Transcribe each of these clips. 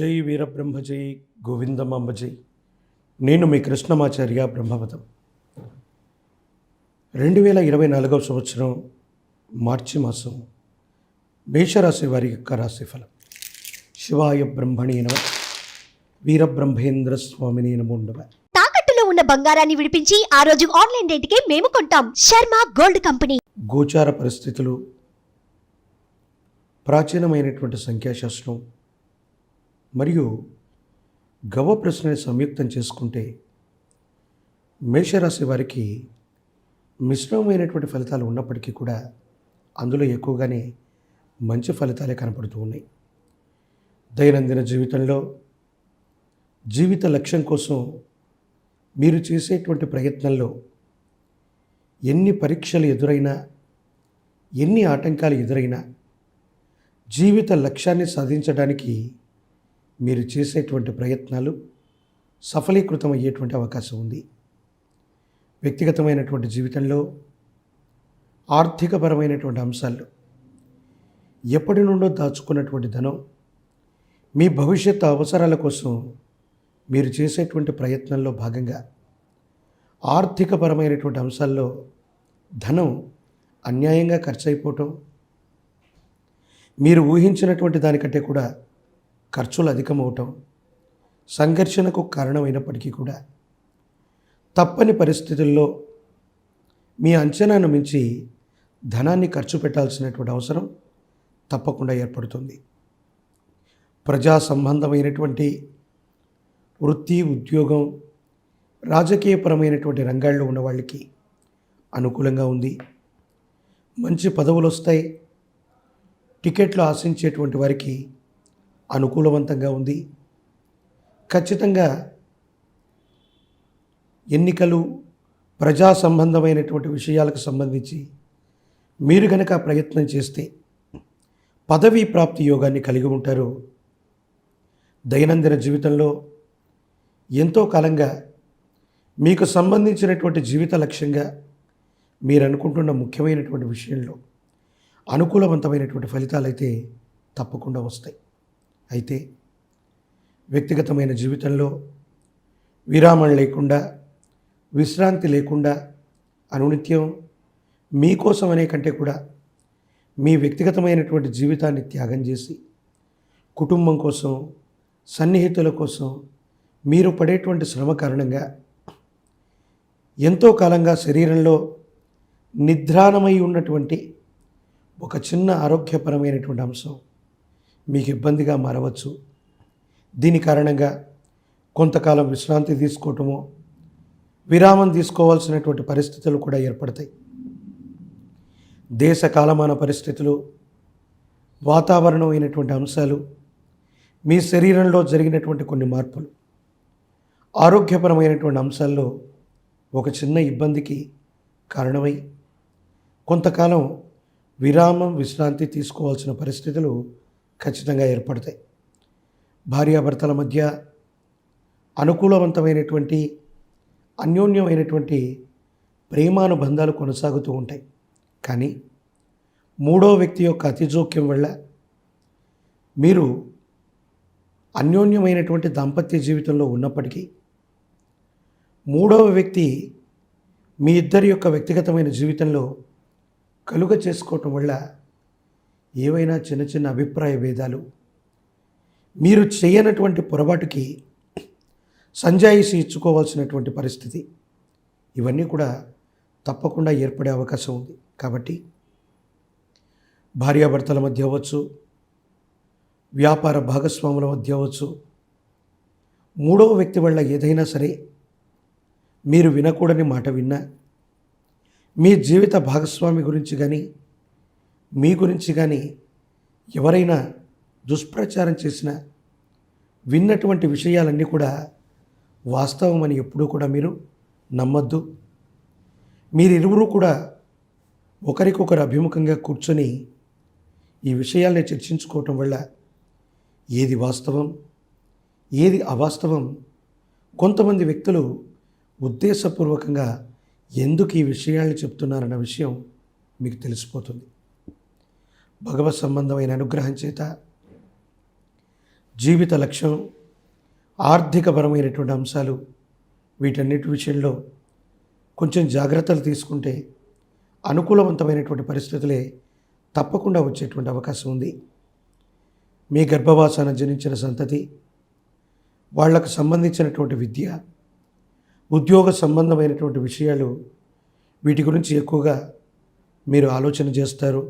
జై వీరబ్రహ్మ జై గోవిందమాంబ జై. నేను మీ కృష్ణమాచార్య బ్రహ్మవతం రెండు వేల ఇరవై నాలుగవ సంవత్సరం మార్చి మాసం మేషరాశి వారి యొక్క రాశిఫలం. శివాయ బ్రహ్మణి నమ. వీరబ్రహ్మేంద్ర స్వామిని నమోండవ తాకట్టులో ఉన్న బంగారాన్ని విడిపించి ఆ రోజు ఆన్లైన్ రేటుకే మేము కొంటాం. Sharma gold company. గోచార పరిస్థితులు ప్రాచీనమైనటువంటి సంఖ్యాశాస్త్రం మరియు గవ ప్రశ్నని సంయుక్తం చేసుకుంటే మేషరాశి వారికి మిశ్రమమైనటువంటి ఫలితాలు ఉన్నప్పటికీ కూడా అందులో ఎక్కువగానే మంచి ఫలితాలే కనపడుతూ ఉన్నాయి. దైనందిన జీవితంలో జీవిత లక్ష్యం కోసం మీరు చేసేటువంటి ప్రయత్నంలో ఎన్ని పరీక్షలు ఎదురైనా ఎన్ని ఆటంకాలు ఎదురైనా జీవిత లక్ష్యాన్ని సాధించడానికి మీరు చేసేటువంటి ప్రయత్నాలు సఫలీకృతం అయ్యేటువంటి అవకాశం ఉంది. వ్యక్తిగతమైనటువంటి జీవితంలో ఆర్థికపరమైనటువంటి అంశాలు ఎప్పటి నుండో దాచుకున్నటువంటి ధనం మీ భవిష్యత్తు అవసరాల కోసం మీరు చేసేటువంటి ప్రయత్నంలో భాగంగా ఆర్థికపరమైనటువంటి అంశాల్లో ధనం అన్యాయంగా ఖర్చు అయిపోవటం మీరు ఊహించినటువంటి దానికంటే కూడా ఖర్చులు అధికమవటం సంఘర్షణకు కారణమైనప్పటికీ కూడా తప్పని పరిస్థితుల్లో మీ అంచనాను మించి ధనాన్ని ఖర్చు పెట్టాల్సినటువంటి అవసరం తప్పకుండా ఏర్పడుతుంది. ప్రజా సంబంధమైనటువంటి వృత్తి ఉద్యోగం రాజకీయపరమైనటువంటి రంగాల్లో ఉన్న వాళ్ళకి అనుకూలంగా ఉంది. మంచి పదవులు వస్తాయి టికెట్లు ఆశించేటువంటి వారికి అనుకూలవంతంగా ఉంది. ఖచ్చితంగా ఎన్నికలు ప్రజా సంబంధమైనటువంటి విషయాలకు సంబంధించి మీరు గనక ప్రయత్నం చేస్తే పదవీ ప్రాప్తి యోగాన్ని కలిగి ఉంటారు. దైనందిన జీవితంలో ఎంతో కాలంగా మీకు సంబంధించినటువంటి జీవిత లక్ష్యంగా మీరు అనుకుంటున్న ముఖ్యమైనటువంటి విషయంలో అనుకూలవంతమైనటువంటి ఫలితాలు అయితే తప్పకుండా వస్తాయి. అయితే వ్యక్తిగతమైన జీవితంలో విరామం లేకుండా విశ్రాంతి లేకుండా అనునిత్యం మీకోసం అనే కంటే కూడా మీ వ్యక్తిగతమైనటువంటి జీవితాన్ని త్యాగం చేసి కుటుంబం కోసం సన్నిహితుల కోసం మీరు పడేటువంటి శ్రమ కారణంగా ఎంతో కాలంగా శరీరంలో నిద్రాణమై ఉన్నటువంటి ఒక చిన్న ఆరోగ్యపరమైనటువంటి అంశం మీకు ఇబ్బందిగా మారవచ్చు. దీని కారణంగా కొంతకాలం విశ్రాంతి తీసుకోవటమో విరామం తీసుకోవాల్సినటువంటి పరిస్థితులు కూడా ఏర్పడతాయి. దేశ కాలమాన పరిస్థితులు అయినటువంటి అంశాలు మీ శరీరంలో జరిగినటువంటి కొన్ని మార్పులు ఆరోగ్యపరమైనటువంటి అంశాల్లో ఒక చిన్న ఇబ్బందికి కారణమై కొంతకాలం విరామం విశ్రాంతి తీసుకోవాల్సిన పరిస్థితులు ఖచ్చితంగా ఏర్పడతాయి. భార్యాభర్తల మధ్య అనుకూలవంతమైనటువంటి అన్యోన్యమైనటువంటి ప్రేమానుబంధాలు కొనసాగుతూ ఉంటాయి. కానీ మూడో వ్యక్తి యొక్క అతిజోక్యం వల్ల మీరు అన్యోన్యమైనటువంటి దాంపత్య జీవితంలో ఉన్నప్పటికీ మూడవ వ్యక్తి మీ ఇద్దరి యొక్క వ్యక్తిగతమైన జీవితంలో కలుగ చేసుకోవటం వల్ల ఏవైనా చిన్న చిన్న అభిప్రాయ భేదాలు మీరు చేయనటువంటి పొరపాటుకి సంజాయిషి ఇచ్చుకోవాల్సినటువంటి పరిస్థితి ఇవన్నీ కూడా తప్పకుండా ఏర్పడే అవకాశం ఉంది. కాబట్టి భార్యాభర్తల మధ్య అవ్వచ్చు వ్యాపార భాగస్వాముల మధ్య అవ్వచ్చు మూడవ వ్యక్తి వల్ల ఏదైనా సరే మీరు వినకూడని మాట విన్నా మీ జీవిత భాగస్వామి గురించి కానీ మీ గురించి కానీ ఎవరైనా దుష్ప్రచారం చేసినా విన్నటువంటి విషయాలన్నీ కూడా వాస్తవం అని ఎప్పుడూ కూడా మీరు నమ్మద్దు. మీరిరువురు కూడా ఒకరికొకరు అభిముఖంగా కూర్చొని ఈ విషయాల్ని చర్చించుకోవటం వల్ల ఏది వాస్తవం ఏది అవాస్తవం కొంతమంది వ్యక్తులు ఉద్దేశపూర్వకంగా ఎందుకు ఈ విషయాల్ని చెప్తున్నారన్న విషయం మీకు తెలిసిపోతుంది. భగవత్ సంబంధమైన అనుగ్రహం చేత జీవిత లక్ష్యం ఆర్థికపరమైనటువంటి అంశాలు వీటన్నిటి విషయంలో కొంచెం జాగ్రత్తలు తీసుకుంటే అనుకూలవంతమైనటువంటి పరిస్థితులే తప్పకుండా వచ్చేటువంటి అవకాశం ఉంది. మీ గర్భవాసాన జనించిన సంతతి వాళ్ళకు సంబంధించినటువంటి విద్య ఉద్యోగ సంబంధమైనటువంటి విషయాలు వీటి గురించి ఎక్కువగా మీరు ఆలోచన చేస్తారు.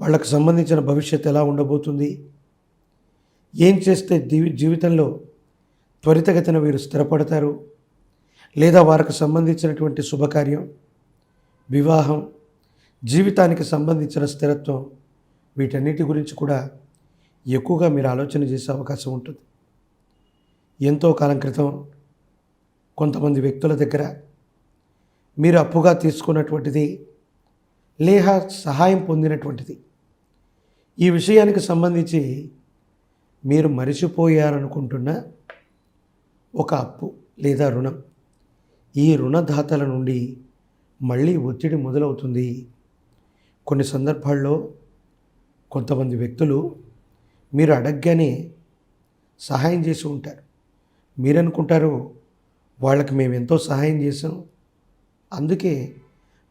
వాళ్ళకు సంబంధించిన భవిష్యత్ ఎలా ఉండబోతుంది? ఏం చేస్తే జీవి జీవితంలో త్వరితగతిన వీరు స్థిరపడతారు? లేదా వారికి సంబంధించినటువంటి శుభకార్యం వివాహం జీవితానికి సంబంధించిన స్థిరత్వం వీటన్నిటి గురించి కూడా ఎక్కువగా మీరు ఆలోచన చేసే అవకాశం ఉంటుంది. ఎంతో కాలం క్రితం కొంతమంది వ్యక్తుల దగ్గర మీరు అప్పుగా తీసుకున్నటువంటిది లేహ సహాయం పొందినటువంటిది ఈ విషయానికి సంబంధించి మీరు మరిచిపోయారనుకుంటున్న ఒక అప్పు లేదా రుణం. ఈ రుణదాతల నుండి మళ్ళీ ఒత్తిడి మొదలవుతుంది. కొన్ని సందర్భాల్లో కొంతమంది వ్యక్తులు మీరు అడగగానే సహాయం చేసి ఉంటారు. మీరనుకుంటారు వాళ్ళకి మేము ఎంతో సహాయం చేసాం అందుకే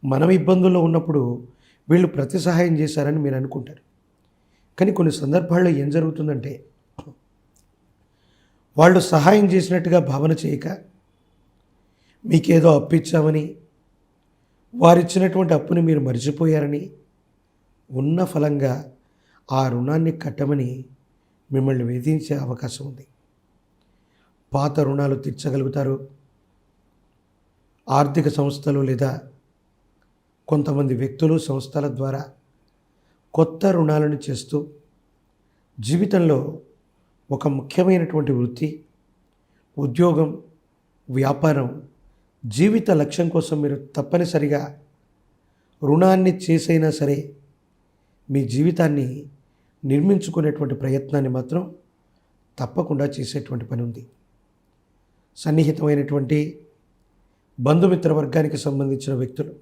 మనం ఇబ్బందుల్లో ఉన్నప్పుడు వీళ్ళు ప్రతి సహాయం చేశారని మీరు అనుకుంటారు. కానీ కొన్ని సందర్భాల్లో ఏం జరుగుతుందంటే వాళ్ళు సహాయం చేసినట్టుగా భావన చేయక మీకేదో అప్పిచ్చామని వారిచ్చినటువంటి అప్పుని మీరు మర్చిపోయారని ఉన్న ఫలంగా ఆ రుణాన్ని కట్టమని మిమ్మల్ని వేధించే అవకాశం ఉంది. పాత రుణాలు తీర్చగలుగుతారు. ఆర్థిక సంస్థలు లేదా కొంతమంది వ్యక్తులు సంస్థల ద్వారా కొత్త రుణాలను చేస్తూ జీవితంలో ఒక ముఖ్యమైనటువంటి వృత్తి ఉద్యోగం వ్యాపారం జీవిత లక్ష్యం కోసం మీరు తప్పనిసరిగా రుణాన్ని చేసైనా సరే మీ జీవితాన్ని నిర్మించుకునేటువంటి ప్రయత్నాన్ని మాత్రం తప్పకుండా చేసేటువంటి పని ఉంది. సన్నిహితమైనటువంటి బంధుమిత్ర వర్గానికి సంబంధించిన వ్యక్తులు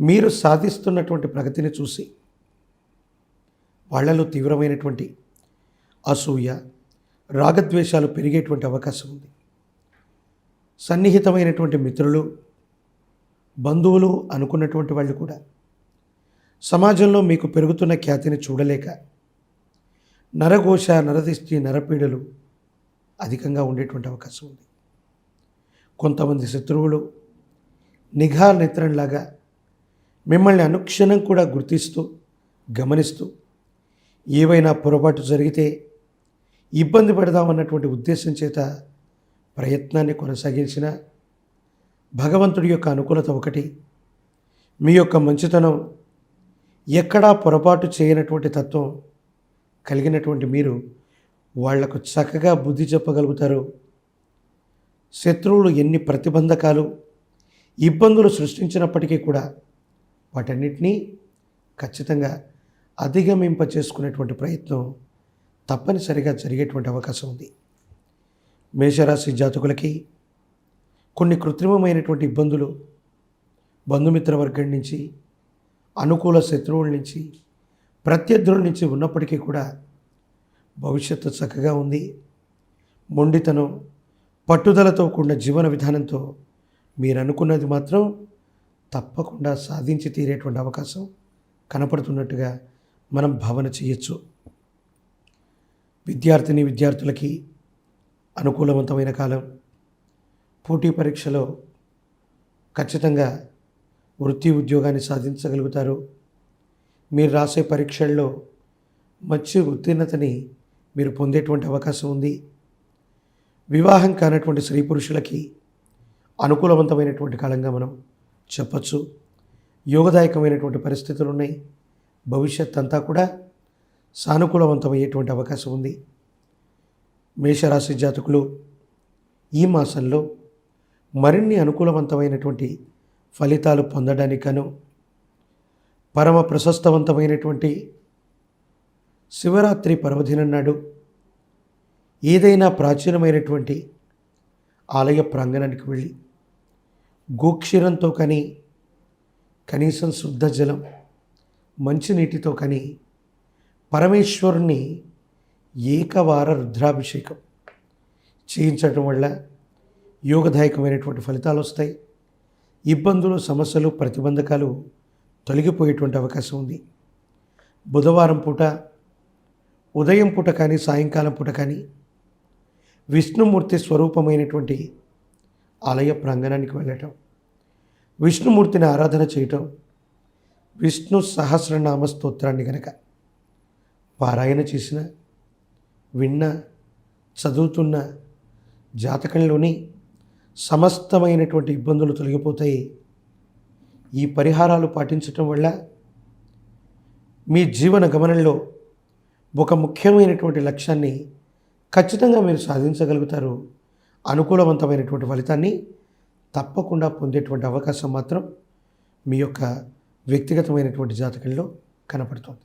మీరు సాధిస్తున్నటువంటి ప్రగతిని చూసి వాళ్ళలో తీవ్రమైనటువంటి అసూయ రాగద్వేషాలు పెరిగేటువంటి అవకాశం ఉంది. సన్నిహితమైనటువంటి మిత్రులు బంధువులు అనుకున్నటువంటి వాళ్ళు కూడా సమాజంలో మీకు పెరుగుతున్న ఖ్యాతిని చూడలేక నరఘోష నరదిష్టి నరపీడలు అధికంగా ఉండేటువంటి అవకాశం ఉంది. కొంతమంది శత్రువులు నిఘా నేత్రంలాగా మిమ్మల్ని అనుక్షణం కూడా గుర్తిస్తూ గమనిస్తూ ఏవైనా పొరపాటు జరిగితే ఇబ్బంది పెడదామన్నటువంటి ఉద్దేశం చేత ప్రయత్నాన్ని కొనసాగించిన భగవంతుడి యొక్క అనుకూలత ఒకటి. మీ యొక్క మంచితనం ఎక్కడా పొరపాటు చేయనటువంటి తత్వం కలిగినటువంటి మీరు వాళ్ళకు చక్కగా బుద్ధి చెప్పగలుగుతారు. శత్రువులు ఎన్ని ప్రతిబంధకాలు ఇబ్బందులు సృష్టించినప్పటికీ కూడా వాటన్నిటినీ ఖచ్చితంగా అధిగమింప చేసుకునేటువంటి ప్రయత్నం తప్పనిసరిగా జరిగేటువంటి అవకాశం ఉంది. మేషరాశి జాతకులకి కొన్ని కృత్రిమమైనటువంటి ఇబ్బందులు బంధుమిత్ర వర్గం నుంచి అనుకూల శత్రువుల నుంచి ప్రత్యర్థుల నుంచి ఉన్నప్పటికీ కూడా భవిష్యత్తు చక్కగా ఉంది. మొండితనం పట్టుదలతో కూడిన జీవన విధానంతో మీరు అనుకున్నది మాత్రం తప్పకుండా సాధించి తీరేటువంటి అవకాశం కనపడుతున్నట్టుగా మనం భావన చేయొచ్చు. విద్యార్థిని విద్యార్థులకి అనుకూలవంతమైన కాలం. పోటీ పరీక్షలో ఖచ్చితంగా వృత్తి ఉద్యోగాన్ని సాధించగలుగుతారు. మీరు రాసే పరీక్షల్లో మంచి ఉత్తీర్ణతని మీరు పొందేటువంటి అవకాశం ఉంది. వివాహం కానటువంటి స్త్రీ పురుషులకి అనుకూలవంతమైనటువంటి కాలంగా మనం చెప్పచ్చు. యోగదాయకమైనటువంటి పరిస్థితులు ఉన్నాయి భవిష్యత్ అంతా కూడా సానుకూలవంతమయ్యేటువంటి అవకాశం ఉంది. మేషరాశి జాతకులు ఈ మాసంలో మరిన్ని అనుకూలవంతమైనటువంటి ఫలితాలు పొందడానికను పరమ ప్రశస్తవంతమైనటువంటి శివరాత్రి పర్వదినం నాడు ఏదైనా ప్రాచీనమైనటువంటి ఆలయ ప్రాంగణానికి వెళ్ళి గోక్షీరంతో కానీ కనీసం శుద్ధ జలం మంచినీటితో కని పరమేశ్వరుని ఏకవార రుద్రాభిషేకం చేయించడం వల్ల యోగదాయకమైనటువంటి ఫలితాలు వస్తాయి. ఇబ్బందులు సమస్యలు ప్రతిబంధకాలు తొలగిపోయేటువంటి అవకాశం ఉంది. బుధవారం పూట ఉదయం పూట కానీ సాయంకాలం పూట కానీ విష్ణుమూర్తి స్వరూపమైనటువంటి ఆలయ ప్రాంగణానికి వెళ్ళటం విష్ణుమూర్తిని ఆరాధన చేయటం విష్ణు సహస్రనామ స్తోత్రాన్ని గనక పారాయణ చేసిన విన్న చదువుతున్న జాతకంలోని సమస్తమైనటువంటి ఇబ్బందులు తొలగిపోతాయి. ఈ పరిహారాలు పాటించటం వల్ల మీ జీవన గమనంలో ఒక ముఖ్యమైనటువంటి లక్ష్యాన్ని ఖచ్చితంగా మీరు సాధించగలుగుతారు. అనుకూలవంతమైనటువంటి ఫలితాన్ని తప్పకుండా పొందేటువంటి అవకాశం మాత్రం మీ యొక్క వ్యక్తిగతమైనటువంటి జాతకంలో కనపడుతోంది.